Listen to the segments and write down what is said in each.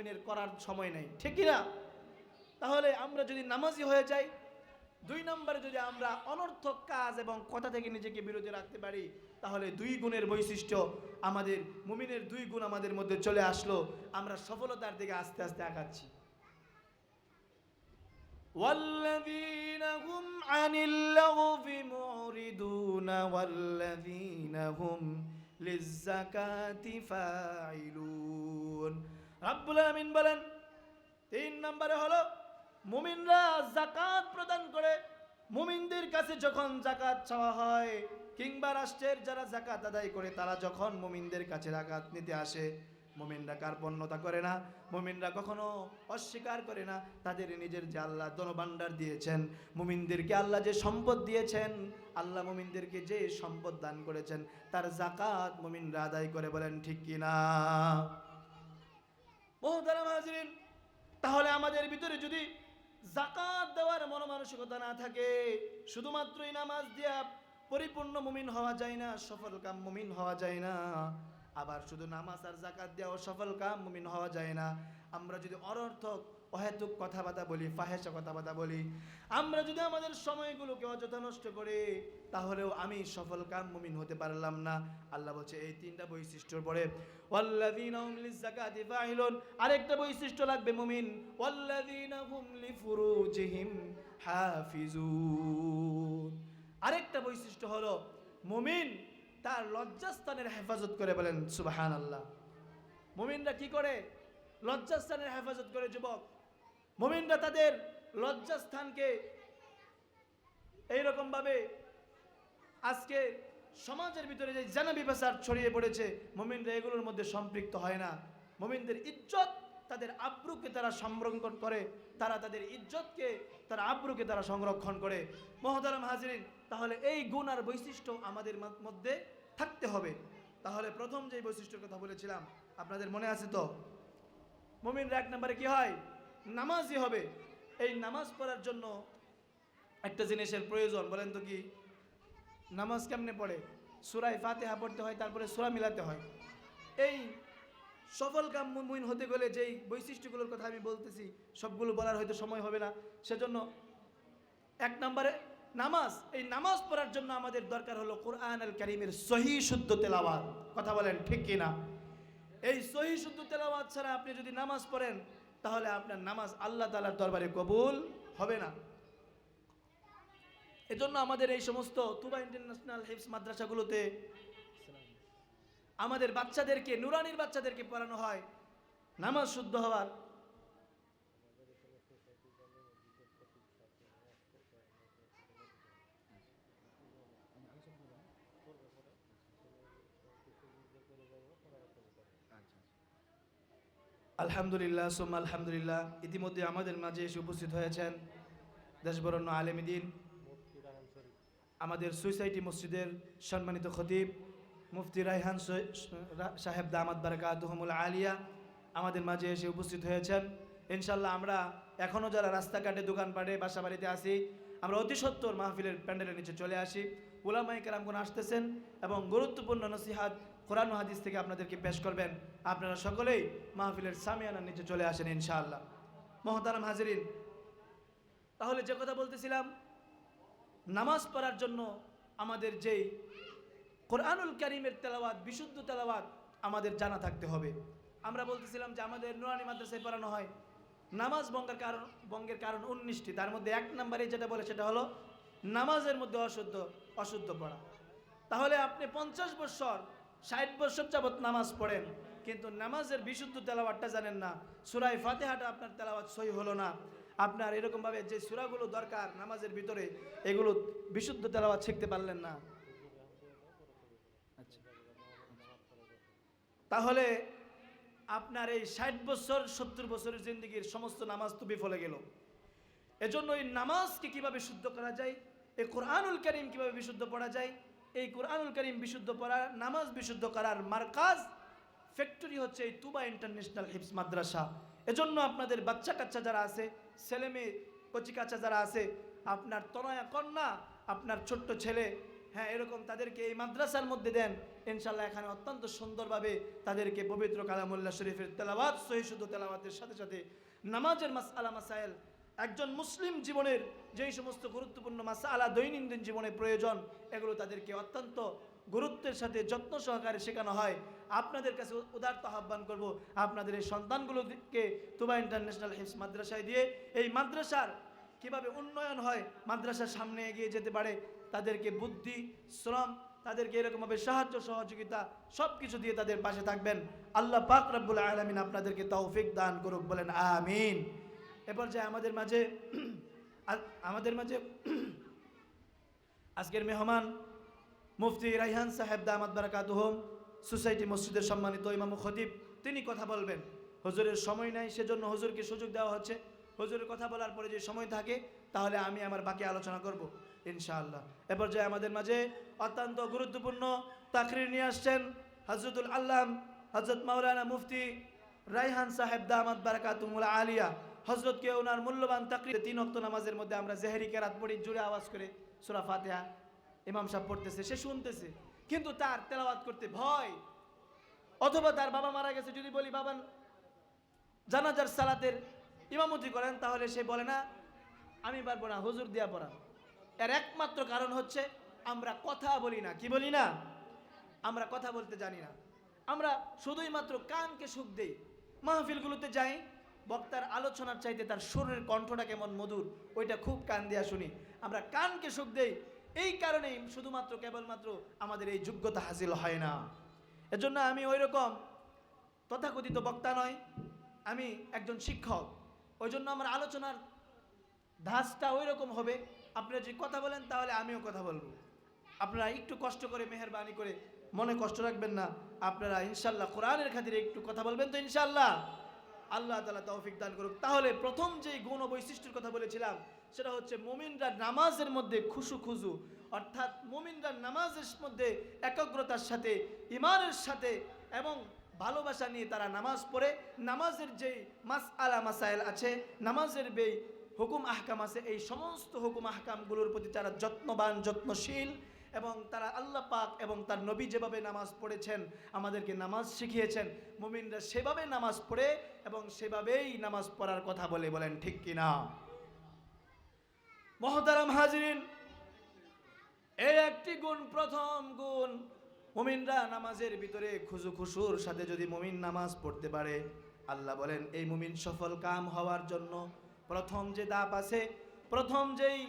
মুমিনের করার সময় নেই ঠিক কি না তাহলে আমরা যদি নামাজি হয়ে যাই দুই নম্বরে যদি আমরা অনর্থক কাজ এবং কথা থেকে নিজেকে বিরতি রাখতে পারি তাহলে দুই গুণের বৈশিষ্ট্য আমাদের মুমিনের দুই গুণ আমাদের মধ্যে চলে আসলো আমরা সফলতার দিকে আস্তে আস্তে আগাচ্ছি والذين هم عن اللغو معرضون والذين هم للزكاة فاعلون রাব্বুল আমিন বলেন, তিন নম্বরে হলো, মুমিনরা জাকাত প্রদান করে, মুমিনদের কাছে যখন জাকাত চাওয়া হয়, কিংবা রাষ্ট্রের যারা জাকাত আদায় করে, তারা যখন মুমিনদের কাছে জাকাত নিতে আসে, মোমিনরা কার্পণ্যতা করে না, মুমিনরা কখনো অস্বীকার করে না, তাদের নিজের যে আল্লাহ দনভাণ্ডার দিয়েছেন, মুমিনদেরকে আল্লাহ যে সম্পদ দিয়েছেন, আল্লাহ মুমিনদেরকে যে সম্পদ দান করেছেন, তার জাকাত মুমিনরা আদায় করে বলেন, ঠিক কিনা? তাহলে আমাদের ভিতরে যদি জাকাত দেওয়ার মন মানসিকতা না থাকে শুধুমাত্রই নামাজ দিয়া পরিপূর্ণ মুমিন হওয়া যায় না, সফল কাম মুমিন হওয়া যায় না। আবার শুধু নামাজ আর জাকাত দেওয়া সফল কাম মুমিন হওয়া যায় না। আমরা যদি অনর্থক অহেতুক কথাবার্তা বলি ফাহেসা কথাবার্তা বলি। আমরা যদি আমাদের সময়গুলোকে অযথা নষ্ট করি, তাহলেও আমি সফল কাম মুমিন হতে পারলাম না। আল্লাহ বলছে, এই তিনটা বৈশিষ্ট্যর পরে আরেকটা বৈশিষ্ট্য লাগবে মুমিন আরেকটা বৈশিষ্ট্য হলো, মুমিন তার লজ্জাস্থানের হেফাজত করে বলেন সুবাহান আল্লাহ মুমিনরা কি করে? লজ্জাস্থানের হেফাজত করে যুবক মুমিনরা তাদের লজ্জাস্থানকে এইরকম ভাবে আজকে সমাজের ভিতরে যে জানাবি পেশার ছড়িয়ে পড়েছে, মুমিনরা এগুলোর মধ্যে সম্পৃক্ত হয় না। মুমিনদের ইজ্জত তাদের আব্রুকে তারা সংরক্ষণ করে, তারা তাদের ইজ্জতকে তারা আব্রুকে তারা সংরক্ষণ করে। মহতারাম হাজরিন, তাহলে এই গুণ আর বৈশিষ্ট্য আমাদের মধ্যে থাকতে হবে। তাহলে প্রথম যে বৈশিষ্ট্যের কথা বলেছিলাম, আপনাদের মনে আছে তো? মুমিনরা এক নম্বরে কি হয়? নামাজই হবে। এই নামাজ পড়ার জন্য একটা জিনিসের প্রয়োজন, বলেন তো কি? নামাজ কেমনে পড়ে? সুরাই ফাতেহা পড়তে হয়, তারপরে সুরা মিলাতে হয়। এই সফল কাম মুমিন হতে গেলে যেই বৈশিষ্ট্যগুলোর কথা আমি বলতেছি, সবগুলো বলার হয়তো সময় হবে না। সেজন্য এক নম্বরে নামাজ। এই নামাজ পড়ার জন্য আমাদের দরকার হলো কোরআন আল করিমের সহি শুদ্ধ তেলাওয়াত। কথা বলেন ঠিক কিনা? এই সহি শুদ্ধ তেলাওয়াত ছাড়া আপনি যদি নামাজ পড়েন তাহলে আপনার নামাজ আল্লাহ তালার দরবারে কবুল হবে না। এজন্য আমাদের এই সমস্ত তুবা ইন্টারন্যাশনাল হেফস মাদ্রাসাগুলোতে আমাদের বাচ্চাদেরকে, নুরানির বাচ্চাদেরকে পড়ানো হয়। নামাজ শুদ্ধ হওয়ার আলহামদুলিল্লাহ সোম আলহামদুলিল্লাহ। ইতিমধ্যে আমাদের মাঝে এসে উপস্থিত হয়েছেন দেশবরণ্য আলেমিদিন আমাদের সুইসাইটি মসজিদের সম্মানিত খতিব মুফতি রায়হান সাহেব দামাদ বারাকাতুহমুল আলিয়া আমাদের মাঝে এসে উপস্থিত হয়েছেন। ইনশাল্লাহ আমরা এখনও যারা রাস্তাঘাটে দোকানপাটে বাসা বাড়িতে আসি আমরা অতি সত্তর মাহফিলের প্যান্ডেলের নিচে চলে আসি। ওলামাই কালামগুন আসতেছেন এবং গুরুত্বপূর্ণ নসিহাত কোরআন হাদিস থেকে আপনাদেরকে পেশ করবেন। আপনারা সকলেই মাহফিলের সামিয়ানার নিচে চলে আসেন ইনশাআল্লাহ। মহতারাম হাজিরিন, তাহলে যে কথা বলতেছিলাম, নামাজ পড়ার জন্য আমাদের যেই কোরআনুল করিমের তেলাওয়াত, বিশুদ্ধ তেলাওয়াত আমাদের জানা থাকতে হবে। আমরা বলতেছিলাম যে আমাদের নুরানি মাদ্রাসায় পড়ানো হয়। নামাজ বঙ্গের কারণ বঙ্গের কারণ উনিশটি। তার মধ্যে এক নম্বরে যেটা বলে সেটা হলো নামাজের মধ্যে অশুদ্ধ অশুদ্ধ পড়া। তাহলে আপনি পঞ্চাশ বছর ষাট বছর যাবৎ নামাজ পড়েন, কিন্তু নামাজের বিশুদ্ধ তেলাওয়াতটা জানেন না। সুরাই ফাতেহাটা আপনার তেলাওয়াত সহি হলো না। আপনার এরকমভাবে যে সুরাগুলো দরকার নামাজের ভিতরে, এগুলো বিশুদ্ধ তেলাওয়াত শিখতে পারলেন না। আচ্ছা। তাহলে আপনার এই ষাট বছর, সত্তর বছরের জিন্দগির সমস্ত নামাজ তো বিফলে গেল। এজন্য এই নামাজকে কীভাবে শুদ্ধ করা যায়, এই কোরআনুল করিম কীভাবে বিশুদ্ধ পড়া যায় এই কোরআনুল করিম বিশুদ্ধ পড়া নামাজ বিশুদ্ধ করার মার্কাজ ফ্যাক্টরি হচ্ছে এই তুবা ইন্টারন্যাশনাল হিপস মাদ্রাসা। এজন্য আপনাদের বাচ্চা কাচ্চা যারা আছে, ছেলে মেয়ে, কচি কাচ্চা যারা আছে, আপনার তনয়া কন্যা, আপনার ছোট্ট ছেলে হ্যাঁ এরকম তাদেরকে এই মাদ্রাসার মধ্যে দেন। ইনশাল্লাহ এখানে অত্যন্ত সুন্দরভাবে তাদেরকে পবিত্র কালামুল্লাহ শরীফের তেলাওয়াত, সহি শুদ্ধ তেলাওয়াতের সাথে সাথে নামাজের মাস আলা মাসাইল একজন মুসলিম জীবনের যেই সমস্ত গুরুত্বপূর্ণ মাসা আলা দৈনন্দিন জীবনে প্রয়োজন, এগুলো তাদেরকে অত্যন্ত গুরুত্বের সাথে যত্ন সহকারে শেখানো হয়। আপনাদের কাছে উদার্ত আহ্বান করব, আপনাদের এই সন্তানগুলোকে তুবা ইন্টারন্যাশনাল হিফস মাদ্রাসায় দিয়ে এই মাদ্রাসার কীভাবে উন্নয়ন হয়, মাদ্রাসার সামনে এগিয়ে যেতে পারে, তাদেরকে বুদ্ধি, শ্রম, তাদেরকে এরকমভাবে সাহায্য, সহযোগিতা সব কিছু দিয়ে তাদের পাশে থাকবেন। আল্লাহ পাক রব্বুল আলমিন আপনাদেরকে তৌফিক দান করুক বলেন, আমিন। এরপর যে আমাদের মাঝে আমাদের মাঝে আজকের মেহমান মুফতি রাইহান সাহেব দামাদ বারাকাতুহম, সোসাইটি মসজিদের সম্মানিত ইমাম খতিব। তিনি কথা বলবেন। হজুরের সময় নাই, সেজন্য হজুরকে সুযোগ দেওয়া হচ্ছে। হুজুরের কথা বলার পরে যে সময় থাকে, তাহলে আমি আমার বাকি আলোচনা করব, ইনশাআল্লাহ। এরপর যে আমাদের মাঝে অত্যন্ত গুরুত্বপূর্ণ তাকরির নিয়ে আসছেন হজরতুল আল্লাম হজরত মাওলানা মুফতি রাইহান সাহেব দামাদ বারাকাতুমুল আলিয়া। হজরতকে ওনার মূল্যবান তাকরির তিন অক্ত নামাজের মধ্যে আমরা জেহেরি কেরাত পড়ি, জুড়ে আওয়াজ করে সুরা ফাতেহা ইমাম সাহেব পড়তেছে, সে শুনতেছে। কিন্তু তার তেলাওয়াত করতে ভয়। অথবা তার বাবা মারা গেছে, যদি বলি, বাবা, জানাজার সালাতের ইমামতি করেন, তাহলে সে বলে না, আমি পারব না, হুজুর দিয়া পড়া। এর একমাত্র কারণ হচ্ছে, আমরা কথা বলি না। কি বলি না? আমরা কথা বলতে জানি না। আমরা শুধুই মাত্র কানকে সুখ দেই। মাহফিলগুলোতে যাই বক্তার আলোচনার চাইতে তার সুরের কণ্ঠটা কেমন মধুর, ওইটা খুব কান দিয়া শুনি। আমরা কানকে সুখ দেই, এই কারণেই শুধুমাত্র কেবলমাত্র আমাদের এই যোগ্যতা হাসিল হয় না। এজন্য আমি ওই রকম তথাকথিত বক্তা নয়, আমি একজন শিক্ষক। ওই জন্য আমার আলোচনার ধাঁচটা ওই রকম হবে। আপনারা যদি কথা বলেন, তাহলে আমিও কথা বলব। আপনারা একটু কষ্ট করে, মেহরবানি করে মনে কষ্ট রাখবেন না। আপনারা ইনশাল্লাহ কোরআনের খাতিরে একটু কথা বলবেন তো ইনশাল্লাহ। আল্লাহ তালা তৌফিক দান করুক। তাহলে প্রথম যেই গুণ ও বৈশিষ্ট্যের কথা বলেছিলাম, সেটা হচ্ছে মুমিনরা নামাজের মধ্যে খুশু খুজু। অর্থাৎ মুমিনরা নামাজের মধ্যে একাগ্রতার সাথে ইমানের সাথে এবং ভালোবাসা নিয়ে তারা নামাজ পড়ে। নামাজের যেই মাস আলা মাসাইল আছে, নামাজের বেই হুকুম আহকাম আছে, এই সমস্ত হুকুম আহকামগুলোর প্রতি তারা যত্নবান, যত্নশীল। এবং তারা আল্লাহ পাক এবং তার নবী যেভাবে নামাজ পড়েছেন, আমাদেরকে নামাজ শিখিয়েছেন, মুমিনরা সেভাবে নামাজ পড়ে এবং সেভাবেই নামাজ পড়ার কথা বলে বলেন, ঠিক কিনা মহতারাম হাজিরিন, এই একটি গুণ, প্রথম গুণ, মুমিনরা নামাজের ভিতরে খুজু খুশুর সাথে যদি মুমিন নামাজ পড়তে পারে, আল্লাহ বলেন, এই মুমিন সফল কাম হওয়ার জন্য প্রথম যে দাপ আছে, প্রথম যেই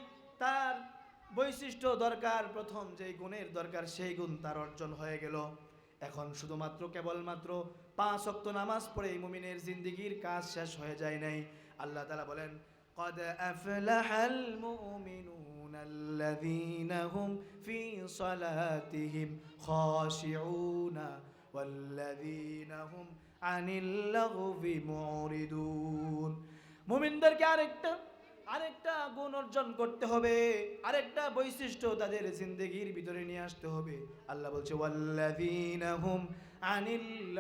তার বৈশিষ্ট্য দরকার প্রথম যেই গুণের দরকার সেই গুণ তার অর্জন হয়ে গেল এখন শুধুমাত্র কেবলমাত্র পাঁচ অক্ত নামাজ পড়ে এই মুমিনের জিন্দিগির কাজ শেষ হয়ে যায় নাই আল্লাহ তালা বলেন قد أفلح المؤمنون الذين هم في صلاتهم خاشعون والذين هم عن اللغو معرضون মুমিনদেরকে আরেকটা আরেকটা গুণ অর্জন করতে হবে, আরেকটা বৈশিষ্ট্য তাদের জিন্দগির ভিতরে নিয়ে আসতে হবে। আল্লাহ বলছে আনিল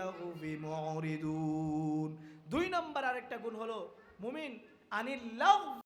দুই নম্বর আরেকটা গুণ হলো, মুমিন আনিল